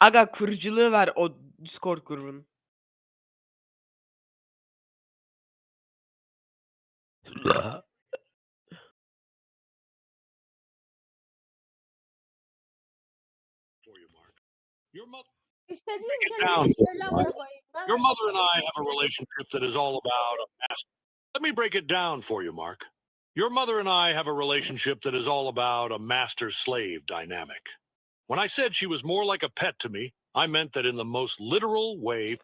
Aga kuruculuğu ver o Discord grubunun. for you, Mark. Your mother, İstediğin it kelimeyi söyle amına koyayım. Ben- your mother and I have a relationship that is all about a master. Let me break it down for you, Mark. Your mother and I have a relationship that is all about a master-slave dynamic. When I said she was more like a pet to me, I meant that in the most literal way.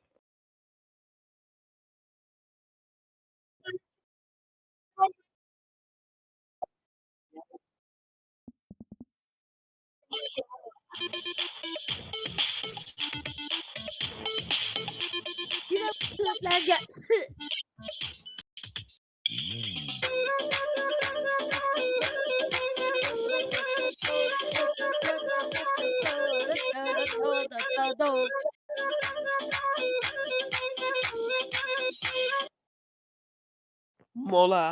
Yine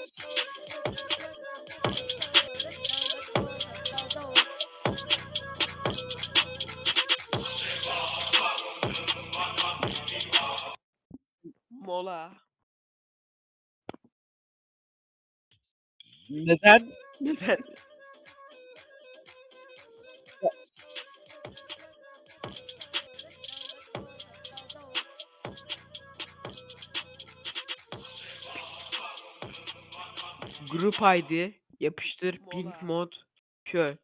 bu sürükler gel. Mola. Mola. Neden? Neden? Grup ID yapıştır pink mod kö.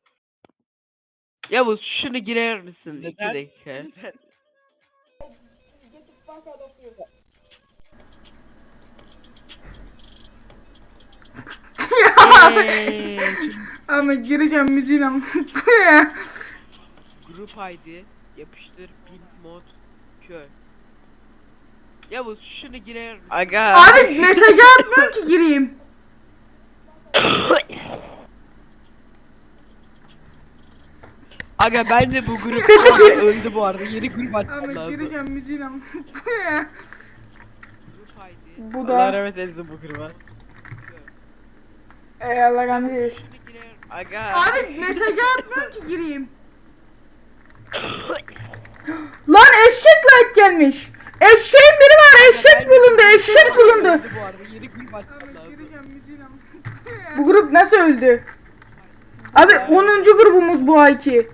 Yavuz şunu girer misin? İki Neden? dakika. Eee, Ama gireceğim ya. Grup ID yapıştır pink mod kö. Yavuz şunu girer misin? Aga. Abi mesajı atmıyor ki gireyim. Aga ben de bu grup Aga öldü bu arada. Yeni grup Ama açmam lazım. gireceğim müziğle. Bu Allah da. rahmet eylesin bu gruba. Ey Allah rahmet eylesin. Aga. Abi mesajı atmıyor ki gireyim. Lan eşek like gelmiş. Eşeğin biri var eşek bulundu eşek bulundu. Öldü bu arada. Yeni grup lazım. Gireceğim. Bu grup nasıl öldü? Abi 10. grubumuz bu ayki.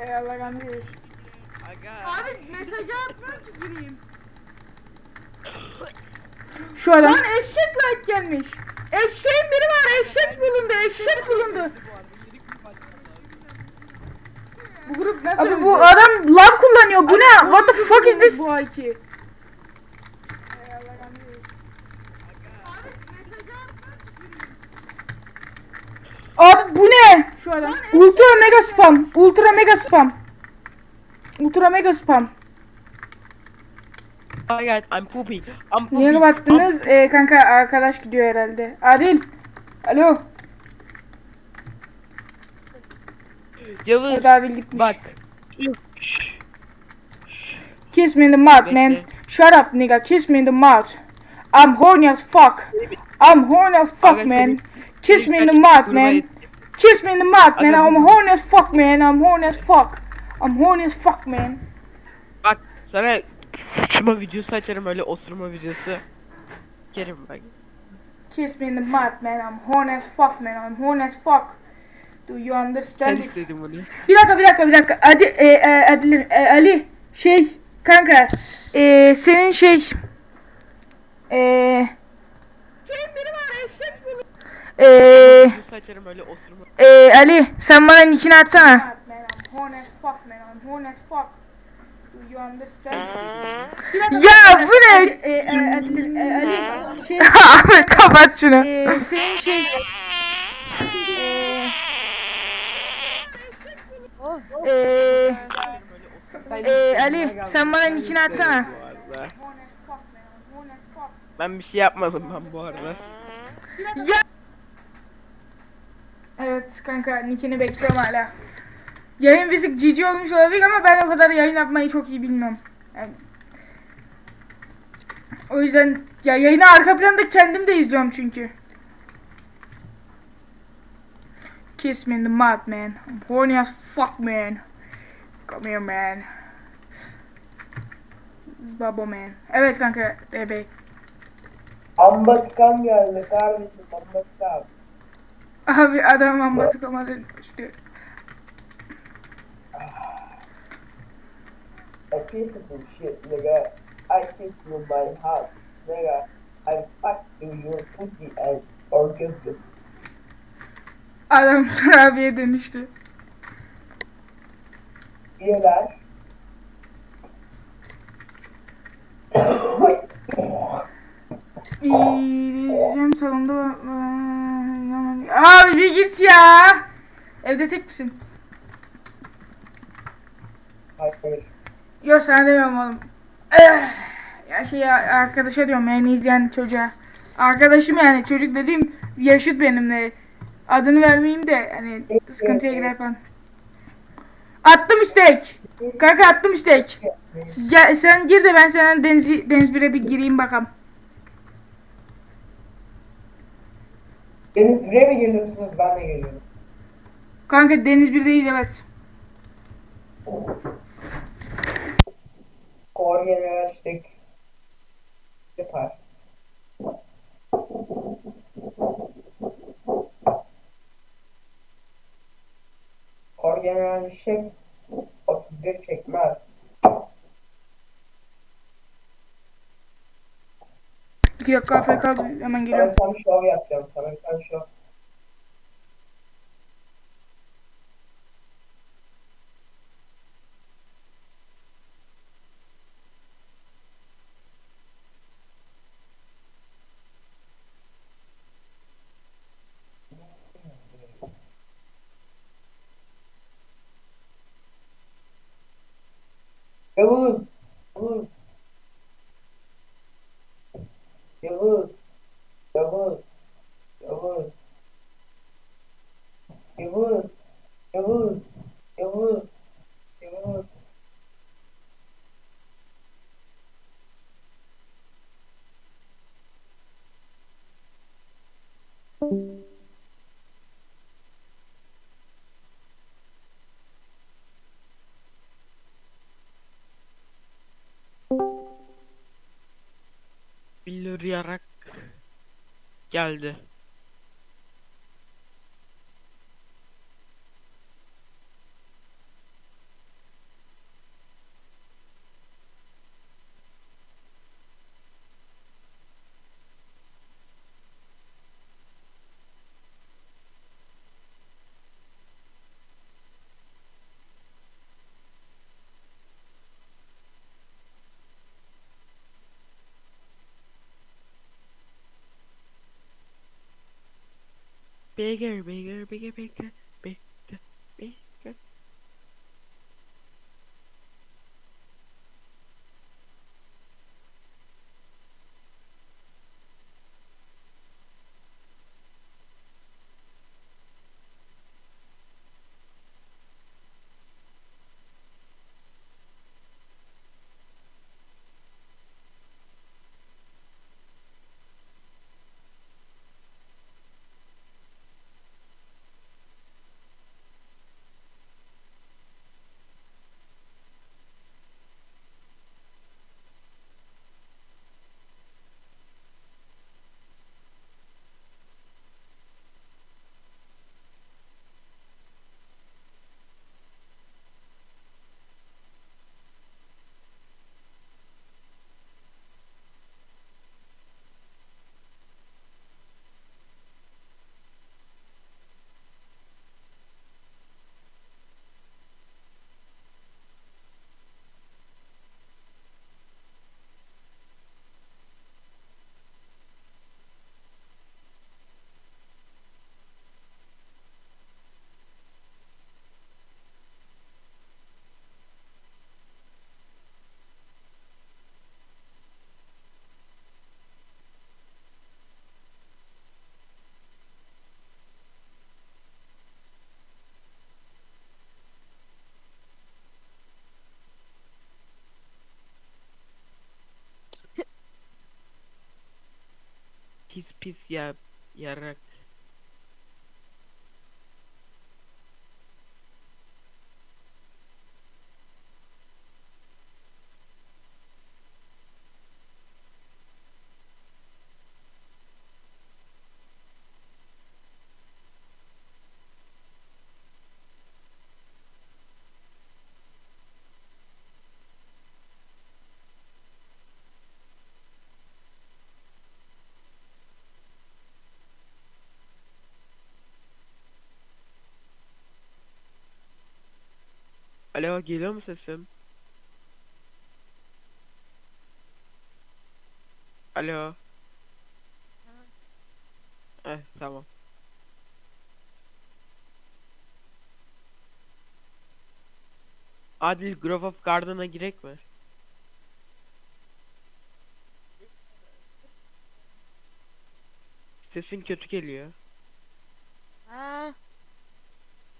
Ey Allah rahmet eylesin. Aga. Abi mesajı atmıyor ki gireyim. Şu adam. Lan eşek like gelmiş. Eşeğin biri var eşek bulundu eşek bulundu. Bu grup nasıl Abi bu adam lav kullanıyor. Bu ne? What the fuck is this? Bu ayki. Abi bu ne? Adam. Ultra mega spam. Ultra mega spam. Ultra mega spam. Oh my god, I'm pooping. I'm pooping. Niye kapattınız? Ee, kanka arkadaş gidiyor herhalde. Adil. Alo. Yavuz Adil gitmiş. bak. Kiss me in the mouth man. Shut up nigga. Kiss me in the mouth. I'm horny as fuck. I'm horny as fuck man. Kiss me in the mouth man. Kiss me in the mouth man. I'm horny as fuck man. I'm horny as fuck. I'm horny as fuck man. Bak sana sıçma videosu açarım öyle osurma videosu. Kerim bak. Kiss me in the mouth man. I'm horny as fuck man. I'm horny as fuck. Do you understand it? Bir dakika bir dakika bir dakika. Hadi e, e, Adil, e, Ali şey kanka e, senin şey e, şeyin biri var eşek e, Videosu açarım öyle osurma. e, Ali sen bana nickini atsana. Ya bu ne? E, e, Adil, e, Ali şey kapat şunu. E, senin şey e, e, e, Ali sen bana nickini atsana. Ben bir şey yapmadım ben bu arada. Evet kanka nickini bekliyorum hala. Yayın fizik cici olmuş olabilir ama ben o kadar yayın yapmayı çok iyi bilmiyorum. Yani- O yüzden ya yayını arka planda kendim de izliyorum çünkü. Kiss me in the mouth man. I'm horny as fuck man. Come here man. Zbabo man. Evet kanka bebek. Ambatıkan geldi kardeşim ambatıkan. Abi adam amma tıklamadı. İşte A piece of shit, nigga. I kiss you my house, nigga. I fuck you your pussy and orgasm. adam abiye dönüştü. Diyorlar. İzleyeceğim salonda. Abi bir git ya. Evde tek misin? Hayır. Yok sana demiyorum oğlum. Eh, Ya şey ya, arkadaşa diyorum yani izleyen çocuğa. Arkadaşım yani çocuk dediğim yaşıt benimle. Adını vermeyeyim de hani sıkıntıya girer falan. Attım istek. Kanka attım istek. Gel, sen gir de ben sana deniz, deniz bire bir gireyim bakalım. Deniz buraya mı geliyorsunuz? Ben de geliyorum. Kanka deniz birdeyiz evet. Kore'ye açtık. Yapar. Kore'ye şey 31 çekmez. 2 dakika AFK hemen geliyorum. Ben bir şov yapacağım sana. Ben şov. Evet. Yavuz. Yavuz. Yavuz. Yavuz. Yavuz. Billuriyarak geldi. Bigger, bigger, bigger, bigger, pis pis ya yarak. Alo geliyor mu sesim? Alo. Eh tamam. Adil Grove of Garden'a girek mi? Sesin kötü geliyor. Ha,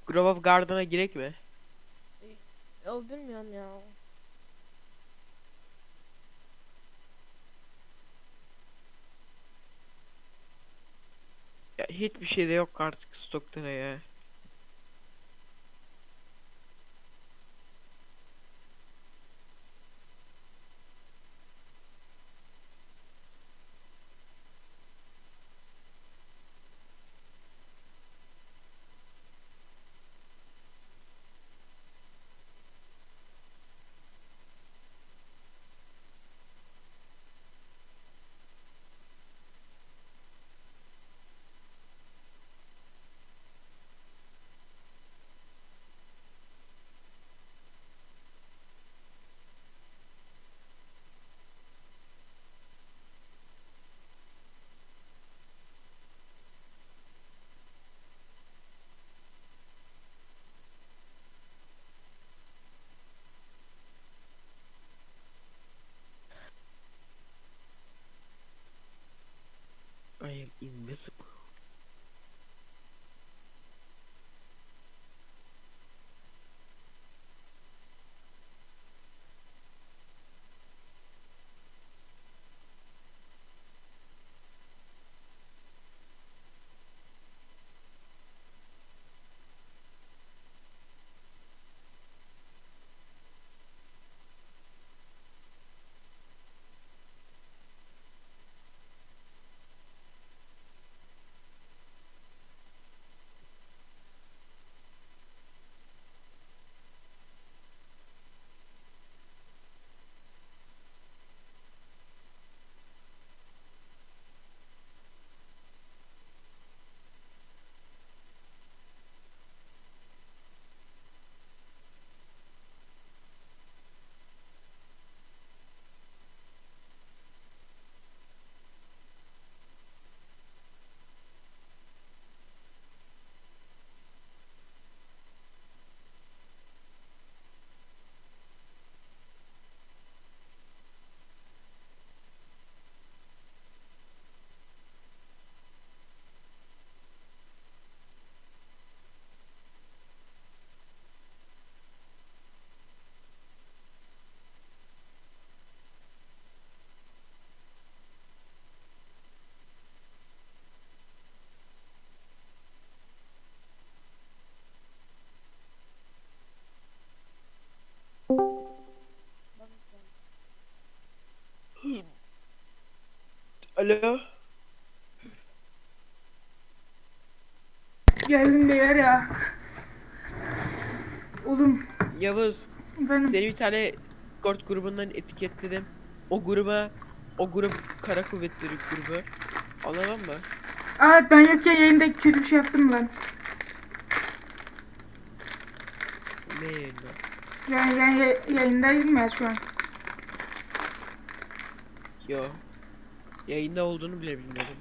Grove of Garden'a girek mi? O bilmiyorum ya. Ya hiçbir şey de yok artık stokta ya. без Alo. Geldim beyler ya. Oğlum Yavuz benim seni bir tane Discord grubundan etiketledim. O gruba o grup kara kuvvetleri grubu. Anladın mı? Aa ben yokken yayında kötü bir şey yaptım lan. Ne yayında? Yani ben ya- yayındayım ya şu an. Yo. Yayında olduğunu bile bilmiyordum.